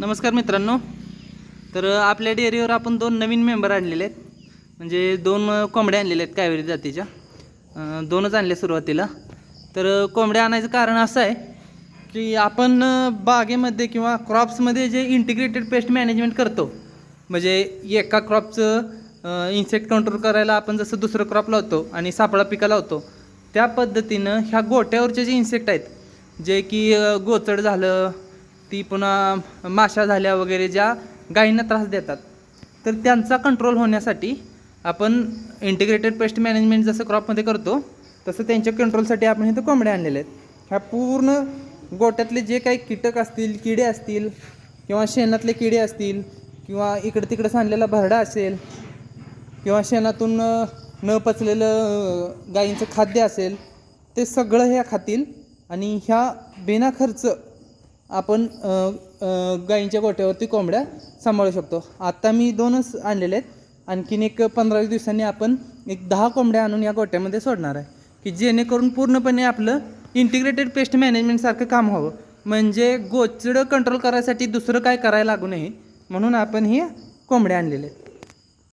नमस्कार मित्रांनो. तर आपल्या डेअरीवर आपण दोन नवीन मेंबर आणलेले आहेत. म्हणजे दोन कोंबड्या आणलेल्या आहेत कावेरी जातीच्या. दोनच आणले सुरुवातीला. तर कोंबड्या आणायचं कारण असं आहे की आपण बागेमध्ये किंवा क्रॉप्समध्ये जे इंटिग्रेटेड पेस्ट मॅनेजमेंट करतो म्हणजे एका क्रॉपचं इन्सेक्ट कंट्रोल करायला आपण जसं दुसरं क्रॉप लावतो आणि सापळा पिका लावतो त्या पद्धतीनं ह्या गोट्यावरचे जे इन्सेक्ट आहेत जे की गोचड झालं ती पुन्हा माशा झाल्या वगैरे ज्या गायींना त्रास देतात. तर त्यांचा कंट्रोल होण्यासाठी आपण इंटिग्रेटेड पेस्ट मॅनेजमेंट जसं क्रॉपमध्ये करतो तसं त्यांच्या कंट्रोलसाठी आपण इथं कोंबड्या आणलेल्या आहेत. ह्या पूर्ण गोट्यातले जे काही कीटक असतील किडे असतील किंवा शेणातले किडे असतील किंवा इकडं तिकडं सांडलेला भरडा असेल किंवा शेणातून न पचलेलं गायींचं खाद्य असेल ते सगळं ह्या खातील आणि ह्या बिना खर्च आपण गाईंच्या गोट्यावरती कोंबड्या सांभाळू शकतो. आता मी दोनच आणलेले आहेत. आणखीन एक पंधरा दिवसांनी आपण एक दहा कोंबड्या आणून या गोट्यामध्ये सोडणार आहे. की जेणेकरून पूर्णपणे आपलं इंटिग्रेटेड पेस्ट मॅनेजमेंटसारखं काम व्हावं. म्हणजे गोचडं कंट्रोल करायसाठी दुसरं काय करायला लागू नये. म्हणून आपण ही कोंबड्या आणलेले आहेत.